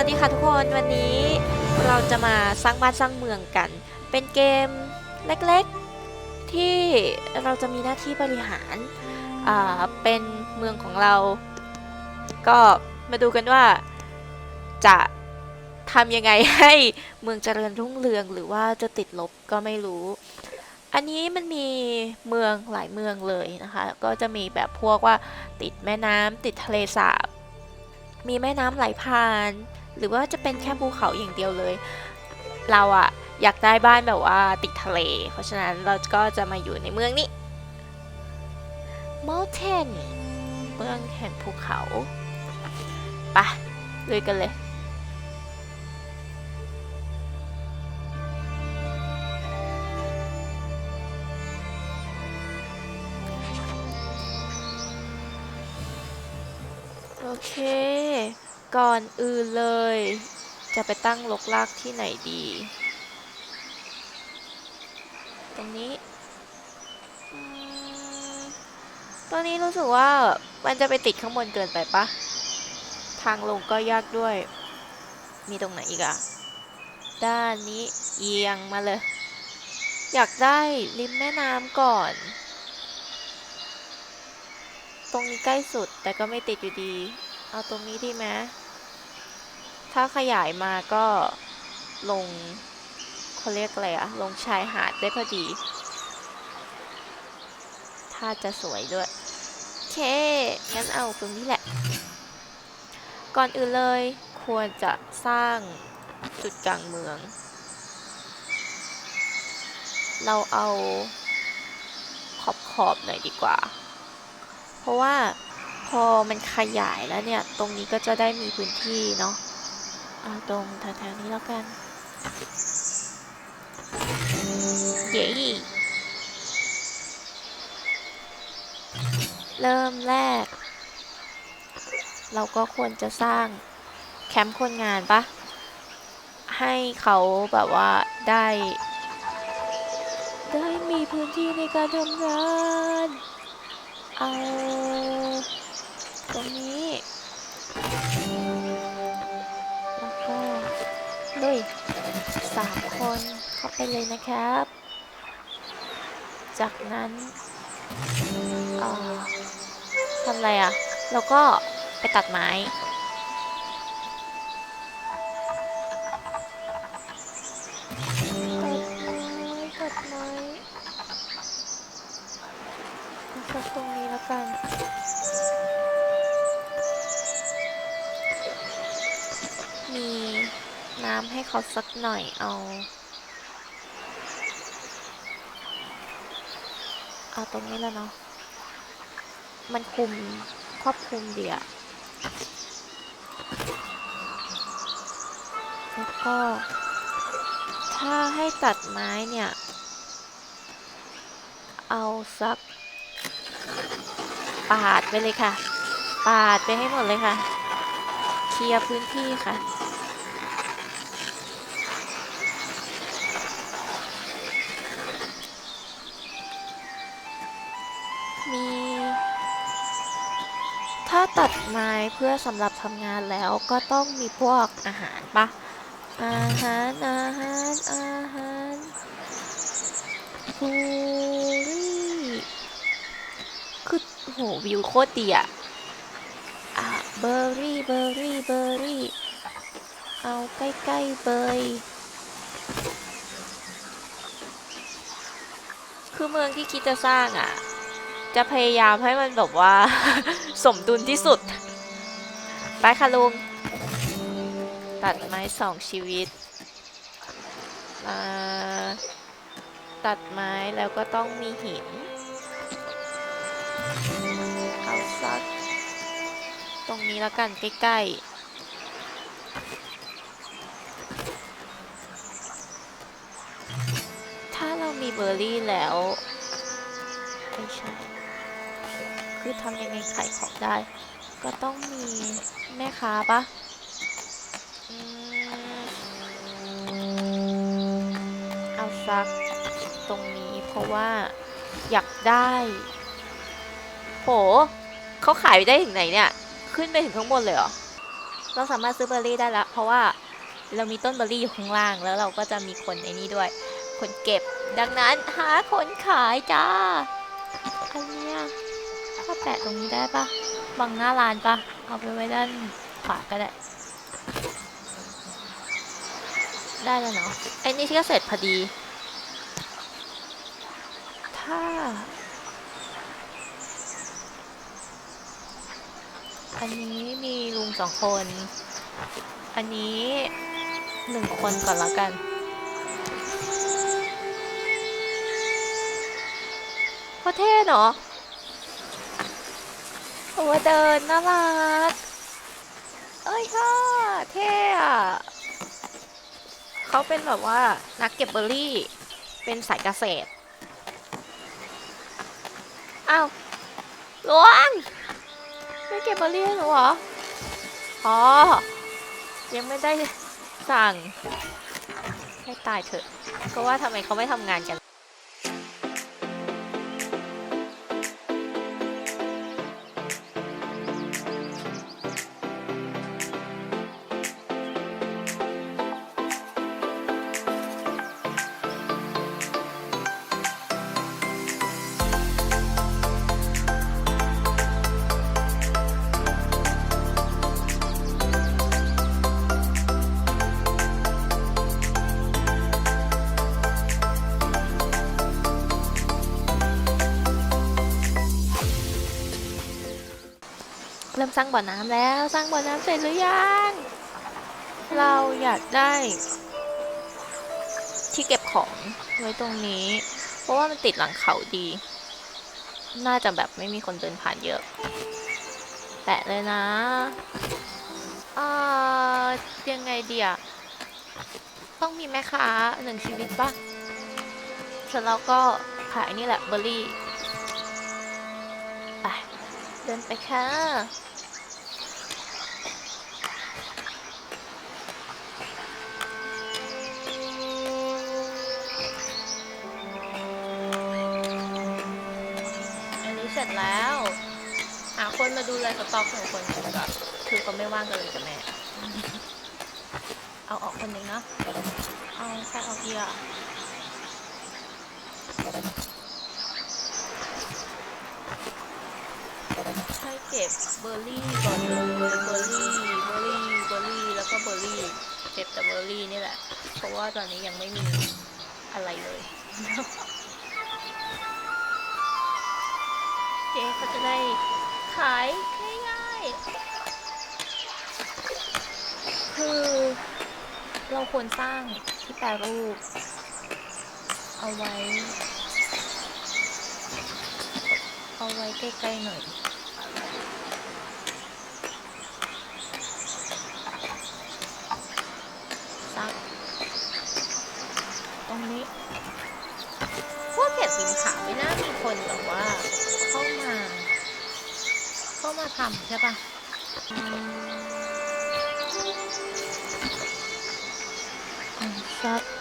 วัสดีค่ะทุกคนวันนี้เราจะมาสร้างบ้านสร้างเมืองกัน เป็นเกมเล็กๆ ที่เราจะมีหน้าที่บริหารเป็นเมืองของเรา ก็มาดูกันว่าจะทำยังไงให้เมืองเจริญรุ่งเรืองหรือว่าจะติดลบก็ไม่รู้ อันนี้มันมีเมืองหลายเมืองเลยนะคะ ก็จะมีแบบพวกว่าติดแม่น้ำติดทะเลสาบมีแม่น้ำไหลผ่าน หรือว่าจะเป็นแค่ภูเขาอย่างเดียวเลย เราอะอยากได้บ้านแบบว่าติดทะเล เพราะฉะนั้นเราก็จะมาอยู่ในเมืองนี้ Mountain เมืองแห่งภูเขาไปะเลยกันเลยโอเค ก่อนอื่นเลย จะไปตั้งลกลากที่ไหนดี ตรงนี้ ตรงนี้รู้สึกว่ามันจะไปติดข้างบนเกินไปปะ ทางลงก็ยากด้วย มีตรงไหนอีกอะด้านนี้เอียงมาเลย อยากได้ริมแม่น้ำก่อน ตรงนี้ใกล้สุดแต่ก็ไม่ติดอยู่ดี เอาตรงนี้ดีไหม ถ้าขยายมาก็ลงเขาเรียกอะไรอะลงชายหาดได้พอดี ถ้าจะสวยด้วย โอเค งั้นเอาตรงนี้แหละ ก่อนอื่นเลยควรจะสร้างจุดกลางเมือง เราเอาขอบขอบๆหน่อยดีกว่า เพราะว่าพอมันขยายแล้วเนี่ย ตรงนี้ก็จะได้มีพื้นที่เนาะ เอาตรงแถวๆนี้แล้วกัน เย้เริ่มแรก เราก็ควรจะสร้างแคมป์คนงานปะให้เขาแบบว่าได้ ได้มีพื้นที่ในการทำงาน เอาตรงนี้ เข้เลยนะครับ จากนั้นทำอะไรอะ แล้วก็ไปตัดไม้ตัดไม้ตัดไม้เอาสักตรงนี้แล้วกัน มีน้ำให้เขาสักหน่อยเอา เอาตรงนี้แล้วเนาะ มันคุมครอบคุมดีอะแล้วก็ ถ้าให้ตัดไม้เนี่ย เอาสัก ปาดไปเลยค่ะ ปาดไปให้หมดเลยค่ะ เคลียร์พื้นที่ค่ะ ตัดไม้เพื่อสำหรับทำงานแล้วก็ต้องมีพวกอาหารปะอาหารอาหารอาหารฟูรี่คือโหวิวโคตรดีอะอะเบอร์รี่เบอร์รี่เบอร์รี่เอาใกล้ๆเบยคือเมืองที่คิดจะสร้างอะ จะพยายามให้มันแบบว่า สมดุลที่สุด ไปค่ะลุง ตัดไม้สองชีวิตมาตัดไม้แล้วก็ต้องมีหิน เอาสัก ตรงนี้แล้วกันใกล้ๆถ้าเรามีเบอร์รี่แล้วไม่ใช่ คือทำยังไงขายของได้ ก็ต้องมีแม่ค้าปะเอาซักตรงนี้เพราะว่าอยากได้ โห เขาขายไปได้ถึงไหนเนี่ย ขึ้นไปถึงข้างบนเลยเหรอเเราสามารถซื้อเบอร์รี่ได้แล้ว เพราะว่าเรามีต้นเบอร์รี่อยู่ข้างล่าง แล้วเราก็จะมีคนไอ้นี่ด้วย คนเก็บ ดังนั้นหาคนขายจ้าอันเนี้ย ถ้าแปะตรงนี้ได้ปะบังหน้าร้านปะเอาไปไว้ด้านขวาก็ได้ ได้แล้วเนาะไอ้นี่ที่ก็เสร็จพอดี ถ้า อันนี้มีลุงสองคน อันนี้หนึ่งคนก่อนแล้วกันโคตรเท่เนาะ ตัวเดินน่ารัก เอ้ยค่ะเท่อะเขาเป็นแบบว่านักเก็บเบอร์รี่ เป็นสายเกษตร อ้าวหลวงไม่เก็บเบอร์รี่ให้หนูเหรอ อ๋อ ยังไม่ได้สั่ง ให้ตายเถอะ ก็ว่าทำไมเขาไม่ทำงานกัน เริ่มสร้างบ่อน้ำแล้ว สร้างบ่อน้ำเสร็จหรือยัง เราอยากได้ ที่เก็บของไว้ตรงนี้ เพราะว่ามันติดหลังเขาดี น่าจะแบบไม่มีคนเดินผ่านเยอะ แปะเลยนะเออยังไงเดียต้องมีแม่ค้าหนึ่งชีวิตปะเสร็จแล้วก็ขายนี่แหละเบอร์รี่ ไป เดินไปค่ะันแล้ว หาคนมาดูแลสต็อกหนึ่งคนก่อนคือก็ไม่ว่างกันเลยกับแม่ เอาออกคนหนึ่งเนาะ เอาใครเอาเยร์ให้เก็บเบอร์รี่ก่อนเลยเบอร์รี่ เบอร์รี่ เบอร์รี่ แล้วก็เบอร์รี่ เก็บแต่เบอร์รี่นี่แหละ เพราะว่าตอนนี้ยังไม่มีอะไรเลย จ๊เขาจะได้ขายง่ายๆ คือเราควรสร้างที่แปรรูป เอาไว้ เอาไว้ใกล้ๆหน่อยสักตรงนี้พวกเก็บสินค้าไม่น่ามีคนแบบว่า เข้ามา เข้ามาทำใช่ปะอืมซับ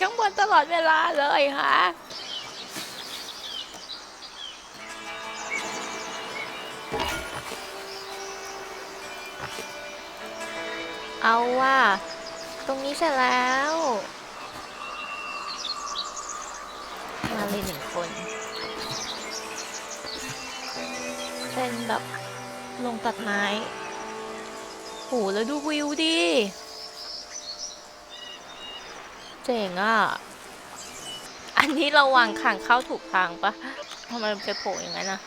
ข้างบนตลอดเวลาเลยค่ะเอาว่า ตรงนี้เสร็จแล้ว มาเลยหนึ่งคน เป็นแบบลงตัดไม้โหแล้วดูวิวดิ เจ๋งอะ อันนี้เราวางขังเข้าถูกทางปะทำไมมันไปโผล่อย่างนั้นนะ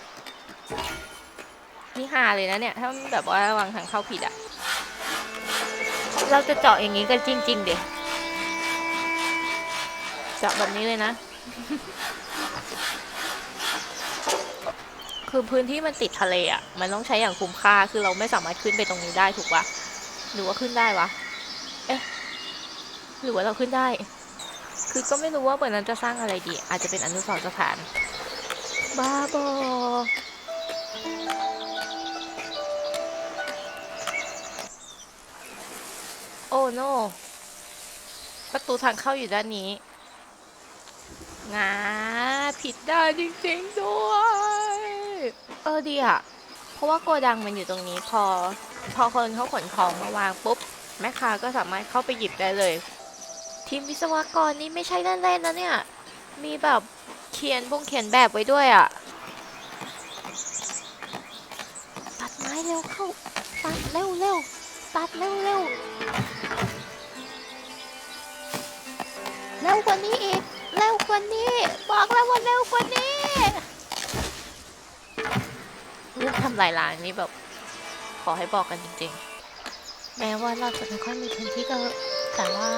นี่หาเลยนะเนี่ย ถ้าแบบว่าวางขังเข้าผิดอะเราจะเจาะอย่างนี้กันจริง ๆ เด็เจาะแบบนี้เลยนะ คือพื้นที่มันติดทะเลอะมันต้องใช้อย่างคุ้มค่า คือเราไม่สามารถขึ้นไปตรงนี้ได้ถูกปะหรือว่าขึ้นได้วะ หรือว่าเราขึ้นได้ คือก็ไม่รู้ว่าบนนั้นจะสร้างอะไรดี อาจจะเป็นอนุสรณ์สถานบ้าบอโอ้โนประตูทางเข้าอยู่ด้านนี้งาผิดด้านจริงๆด้วย เออดีอะเพราะว่าโกดังมันอยู่ตรงนี้พอ พอคนเขาขนของมาวางปุ๊บ แม่ค้าก็สามารถเข้าไปหยิบได้เลย ทีมวิศวกรนี่ไม่ใช่เล่นๆนะเนี่ย มีแบบเขียนพงเขียนแบบไว้ด้วยอะตัดไม้เร็วเข้า ตัดเร็วเร็วตัดเร็วเร็วเร็วกว่านี้อีก เร็วกว่านี้ บอกแล้วว่าเร็วกว่านี้เรื่องทำลายล้างนี่แบบ ขอให้บอกกันจริงๆ แม้ว่าเราจะไม่ค่อยมีพื้นที่ก็แต่ว่า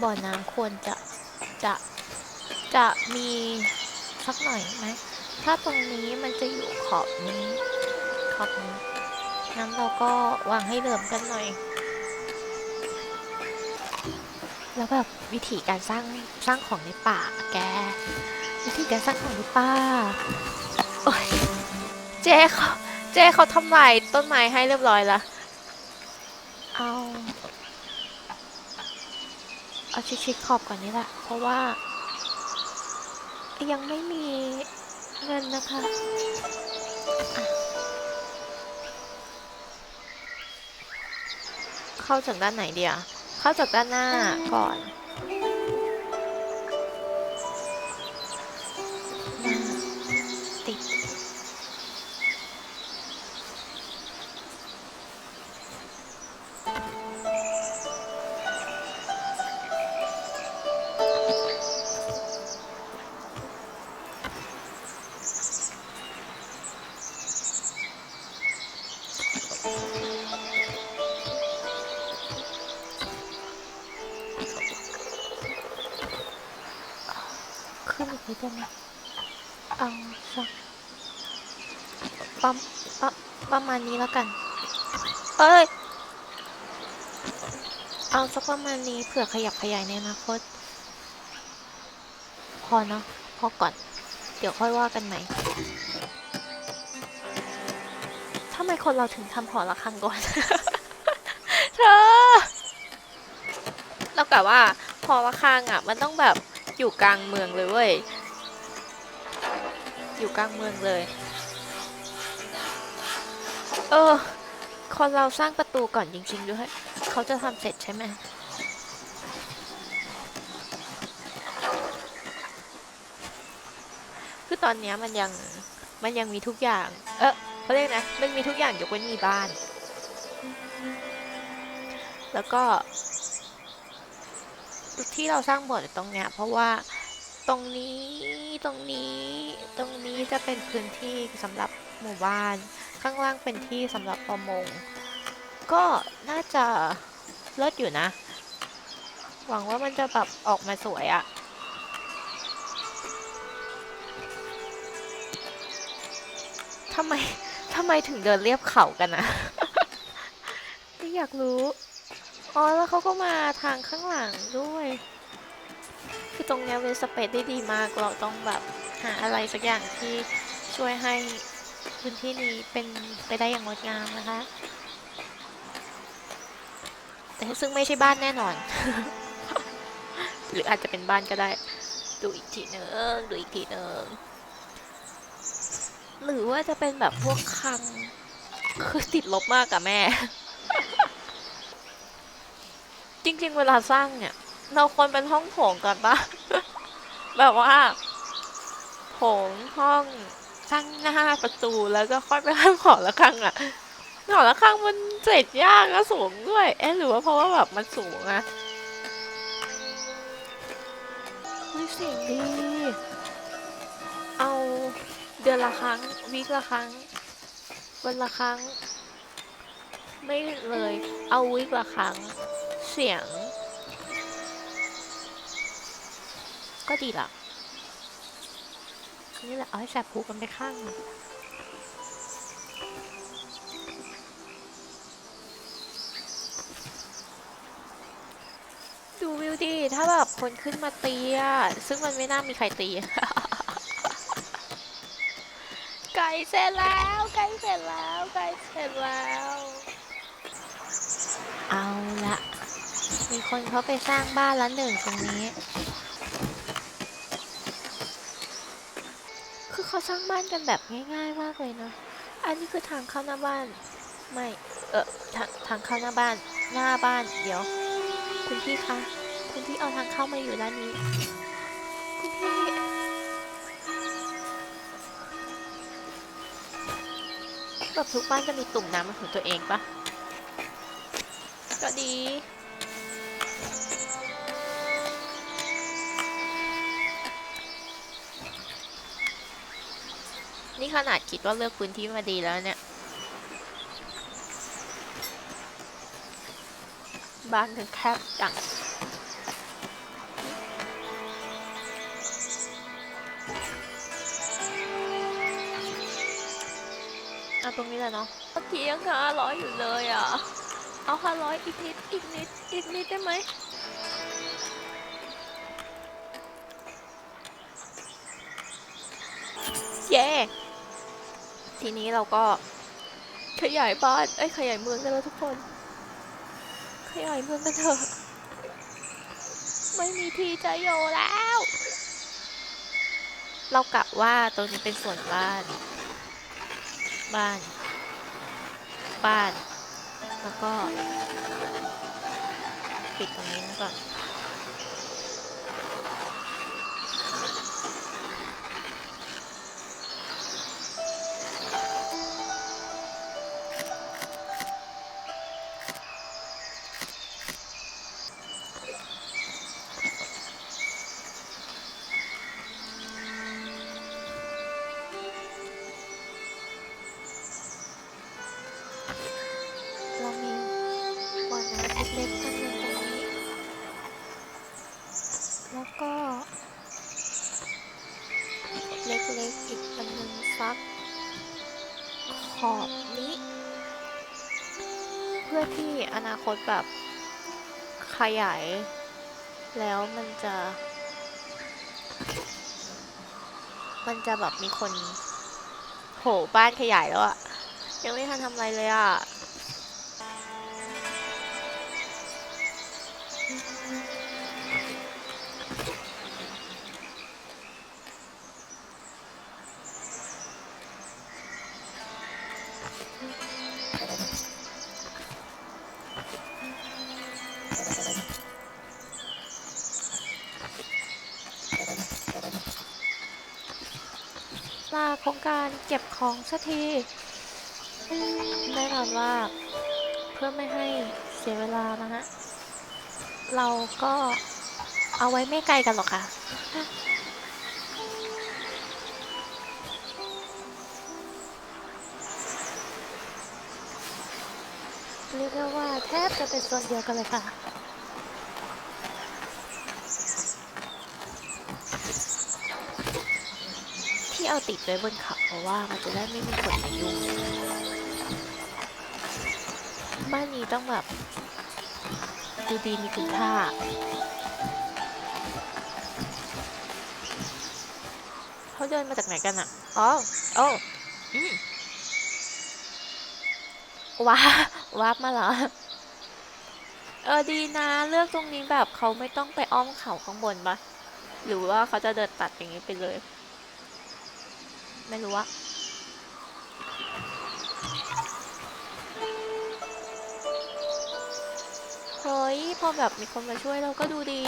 บ่อน้ำควรจะจะจะมีสักหน่อยไหม ถ้าตรงนี้มันจะอยู่ขอบนี้ขอบนี้งั้นเราก็วางให้เหลื่อมกันหน่อย แล้วแบบวิธีการสร้างสร้างของในป่าแก วิธีการสร้างของในป่าโอ้ยเจ๊เขาเจ๊เขาทำลายต้นไม้ให้เรียบร้อยละเอา เอาชิดๆขอบก่อนนี่แหละ เพราะว่า ยังไม่มีเงินนะคะอะเข้าจากด้านไหนเดียว เข้าจากด้านหน้าก่อน นี้เผื่อขยับขยายในอนาคต พอเนาะพอก่อน เดี๋ยวค่อยว่ากันใหม่ทำไมคนเราถึงทำหอระฆังก่อน เธอ เรากะว่าหอระฆังอะ มันต้องแบบอยู่กลางเมืองเลยเว้ย อยู่กลางเมืองเลย เออ คนเราสร้างประตูก่อนจริง ๆ ด้วย เขาจะทำเสร็จใช่ไหม คือ ตอนนี้มันยังมันยังมีทุกอย่าง เออเขาเรียกนะ มันมีทุกอย่างยกเว้นมีบ้าน แล้วก็ ที่เราสร้างบสถ์ตรงเนี้ย เพราะว่าตรงนี้ตรงนี้ ตรงนี้จะเป็นพื้นที่สำหรับหมู่บ้าน ข้างล่างเป็นที่สำหรับประมง ก็น่าจะเลิศอยู่นะ หวังว่ามันจะแบบออกมาสวยอะ ทำไมทำไมถึงเดินเรียบเขากันนะไม่อยากรู้ อ๋อ แล้วเขาก็มาทางข้างหลังด้วย คือตรงนี้เวสเปซได้ดีมาก เราต้องแบบหาอะไรสักอย่างที่ช่วยให้พื้นที่นี้เป็นไปได้อย่างงดงามนะคะ แต่ซึ่งไม่ใช่บ้านแน่นอน หรืออาจจะเป็นบ้านก็ได้ ดูอีกทีหนึ่งดูอีกทีหนึ่ง หรือว่าจะเป็นแบบพวกคัง คือติดลบมากอะแม่ จริง ๆ เวลาสร้างเนี่ย เราควรเป็นห้องโถงก่อนปะแบบว่าโถงห้องสร้างหน้าประตูแล้วก็ค่อยไปข้างหอระฆังอะหอระฆังมันเสร็จยากและสูงด้วย เอ๊ะหรือว่าเพราะว่าแบบมันสูงอะเฮ้ยเสียงดี เอา เดือนละครั้งวีคละครั้ง วันละครั้ง ไม่เลย เอาวีคละครั้ง เสียง ก็ดีละนี่แหละเอาให้แสบหูกันไปข้างดูวิวดิถ้าแบบคนขึ้นมาตีอะซึ่งมันไม่น่ามีใครตี ไก่เสร็จแล้วไก่เสร็จแล้วไก่เสร็จแล้ว เอาละมีคนเขาไปสร้างบ้านแล้วหนึ่งตรงนี้ คือเขาสร้างบ้านกันแบบง่ายๆมากเลยเนาะอันนี้คือทางเข้าหน้าบ้าน ไม่เออทางทางเข้าหน้าบ้าน หน้าบ้านเดี๋ยว คุณพี่คะคุณพี่เอาทางเข้ามาอยู่ด้านนี้ แบบทุกบ้านจะมีตุ่มน้ำเป็นของตัวเองปะก็ดีนี่ขนาดคิดว่าเลือกพื้นที่มาดีแล้วเนี่ย บ้านถึงแคบจัง ตรงนี้แหละเนาะเมื่อกี้ยังห้าร้อยอยู่เลยอะ เอาห้าร้อยอีกนิด อีกนิด อีกนิดได้ไหมเย้ทีนี้เราก็ขยายบ้านเอ้ขยายเมืองกันแล้วทุกคน ขยายเมืองกันเถอะ ไม่มีที่จะอยู่แล้ว เรากะว่าตรงนี้เป็นส่วนบ้าน บ้าน บ้าน แล้วก็ ปิดตรงนี้ก่อน คตแบบขยาย แล้วมันจะ มันจะแบบมีคนโหบ้านขยายแล้วอะยังไม่ทันทำอะไรเลยอะ เก็บของสักทีแน่นอนว่าเพื่อไม่ให้เสียเวลานะฮะ เราก็เอาไว้ไม่ไกลกันหรอกค่ะ เรียกได้ว่าแทบจะเป็นส่วนเดียวกันเลยค่ะ เอาติดไว้บนเขาเพราะว่ามันจะได้ไม่มีคนมายุ่งบ้านนี้ต้องแบบดูดีมีคุณค่าเขาเดินมาจากไหนกันอะอ๋อโอ้ว้าวับมาเหรอ เออดีนะ เลือกตรงนี้แบบเขาไม่ต้องไปอ้อมเขาข้างบนปะหรือว่าเขาจะเดินตัดอย่างนี้ไปเลย ไม่รู้อะเฮ้ย พอแบบมีคนมาช่วยเราก็ดูดี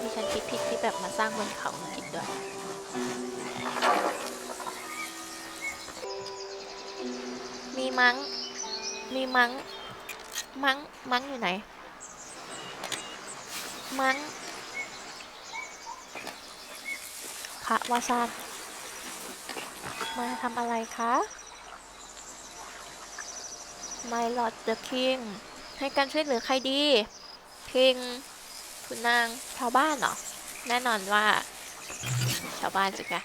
มีฉันคิดผิดที่แบบมาสร้างบนเขาจริงด้วยมีมัง้ง มีมัง้ง มัง้ง มั้งอยู่ไหน มัง้ง พระวาซานมาทำอะไรคะ My Lord the King ให้การช่วยเหลือใครดีพิงคุณนางชาวบ้านเหรอ แน่นอนว่า ชาวบ้านสิคะ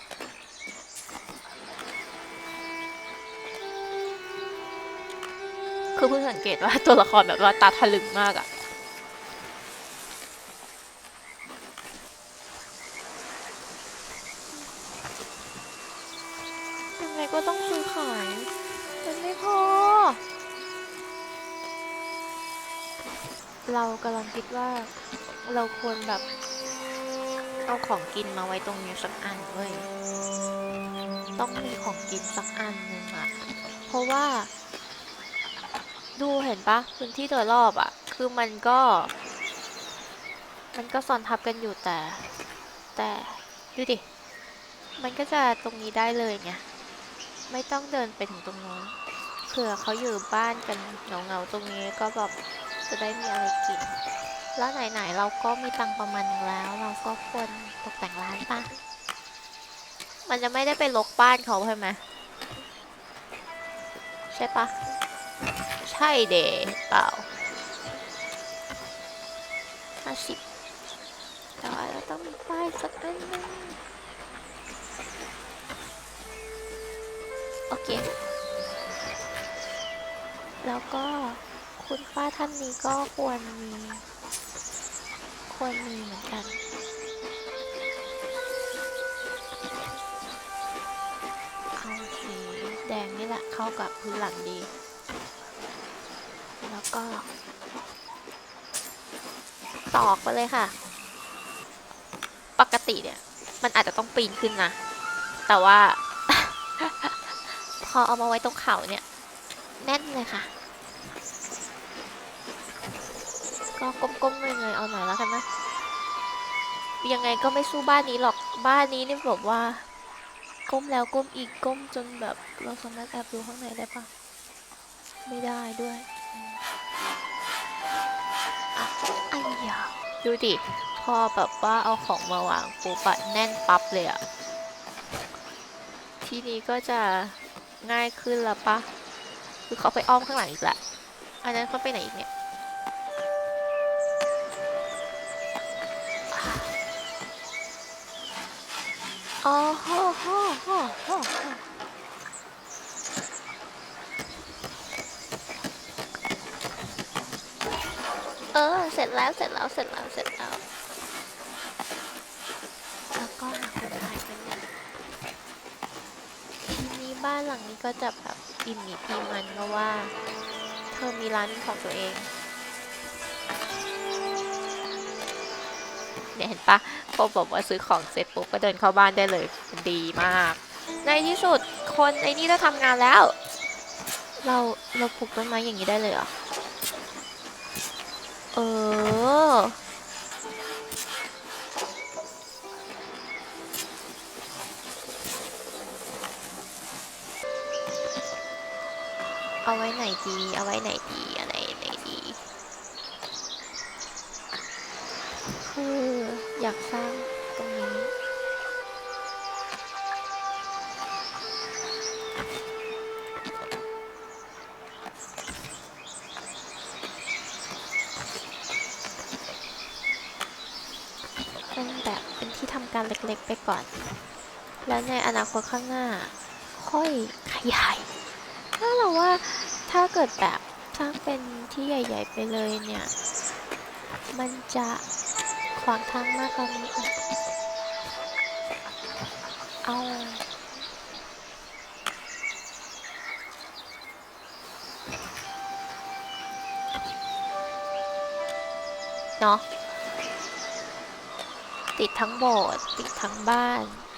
คือเพิ่งสังเกตว่าตัวละครแบบว่าตาถลึงมากอะยังไง ก็ต้องซื้อขาย มันไม่พอ เรากำลังคิดว่าเราควรแบบ เอาของกินมาไว้ตรงนี้สักอันเว้ย ต้องมีของกินสักอันหนึ่งอะเพราะว่า ดูเห็นปะพื้นที่โดยรอบอะคือมันก็ มันก็ซ้อนทับกันอยู่แต่ แต่ดูดิมันก็จะตรงนี้ได้เลยไง ไม่ต้องเดินไปถึงตรงนู้นเผื่อเขาอยู่บ้านกันเหงาๆตรงนี้ก็แบบจะได้มีอะไรกิน แล้วไหนๆเราก็มีตังประมาณหนึงแล้ว เราก็ควรตกแต่งร้านปะมันจะไม่ได้ไปลกบ้านเขาใช่ไหมใช่ปะใช่เดเปล่าห้าสิบแต่ว่าเราต้องมีป้ายสักอันนึง โอเค แล้วก็คุณป้าท่านนี้ก็ควรมี ควรมีเหมือนกัน เอาสีแดงนี่แหละเข้ากับพื้นหลังดี แล้วก็ ตอกไปเลยค่ะ ปกติเนี่ย มันอาจจะต้องปีนขึ้นนะ แต่ว่า พอเอามาไว้ตรงเขาเนี่ย แน่นเลยค่ะ ก็ก้มๆเงยๆเอาหน่อยแล้วกันนะ ยังไงก็ไม่สู้บ้านนี้หรอกบ้านนี้นี่แบบว่า ก้มแล้วก้มอีกก้มจนแบบเราสามารถแอบดูข้างในได้ปะไม่ได้ด้วยอืมอะไอ้ยาดูดิพอแบบว่าเอาของมาวางปุ๊บอะแน่นปั๊บเลยอะทีนี้ก็จะ ง่ายขึ้นแล้วปะคือเขาไปอ้อมข้างหลังอีกละอันนั้นเขาไปไหนอีกเนี่ยอ๋อฮ่อฮ่อฮ่อฮ่อฮ่อเออ เสร็จแล้ว เสร็จแล้ว เสร็จแล้ว เสร็จแล้วก็หาคนขายกันเนี่ยที หลังนี้ก็จะแบบอิ่มนิดอิ่มมันเพราะว่า เธอมีร้านของตัวเอง เนี่ยเห็นปะพอบอกว่าซื้อของเสร็จปุ๊บก็เดินเข้าบ้านได้เลยมันดีมาก ในที่สุดคนไอ้นี่ได้ทำงานแล้ว เราเราปลูกต้นไม้อย่างนี้ได้เลยเหรอ เออ ไว้ไหนดี เอาไว้ไหนดีอะไรไหนดี คืออยากสร้างตรงนี้เป็นแบบเป็นที่ทำการเล็กๆไปก่อน แล้วในอนาคตข้างหน้า ค่อยขยายถ้าเราว่า ถ้าเกิดแบบสร้างเป็นที่ใหญ่ ๆ ไปเลยเนี่ย มันจะขวางทางมากกว่านี้อีกเอาเนาะติดทั้งโบสถ์ติดทั้งบ้านเป็น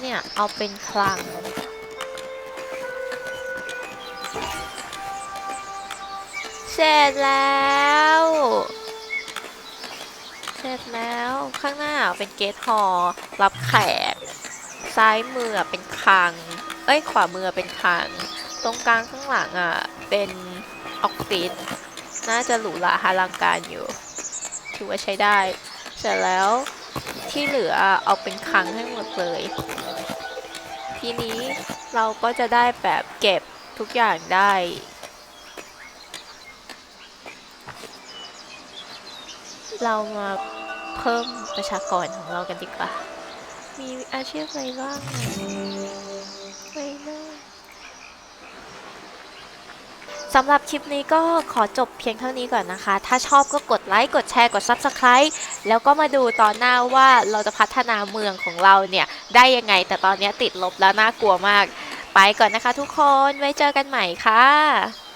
เนี่ย เอาเป็นคลัง เสร็จแล้ว เสร็จแล้วข้างหน้าเป็นเกทฮอลรับแขก ซ้ายมือเป็นคลัง เอ้ยขวามือเป็นคลัง ตรงกลางข้างหลังอะ เป็นออฟฟิศน่าจะหรูหราฮาลังการอยู่ ถือว่าใช้ได้ เสร็จแล้วที่เหลือเอาเป็นคลังให้หมดเลย ทีนี้เราก็จะได้แบบเก็บทุกอย่างได้ เรามาเพิ่มประชากรของเรากันดีกว่า มีอาชีพอะไรบ้าง ไม่น่า สำหรับคลิปนี้ก็ขอจบเพียงเท่านี้ก่อนนะคะ ถ้าชอบก็กดไลค์ กดแชร์ กด Subscribe แล้วก็มาดูตอนหน้าว่าเราจะพัฒนาเมืองของเราเนี่ย ได้ยังไง แต่ตอนนี้ติดลบแล้วน่ากลัวมาก ไปก่อนนะคะทุกคน ไว้เจอกันใหม่ค่ะ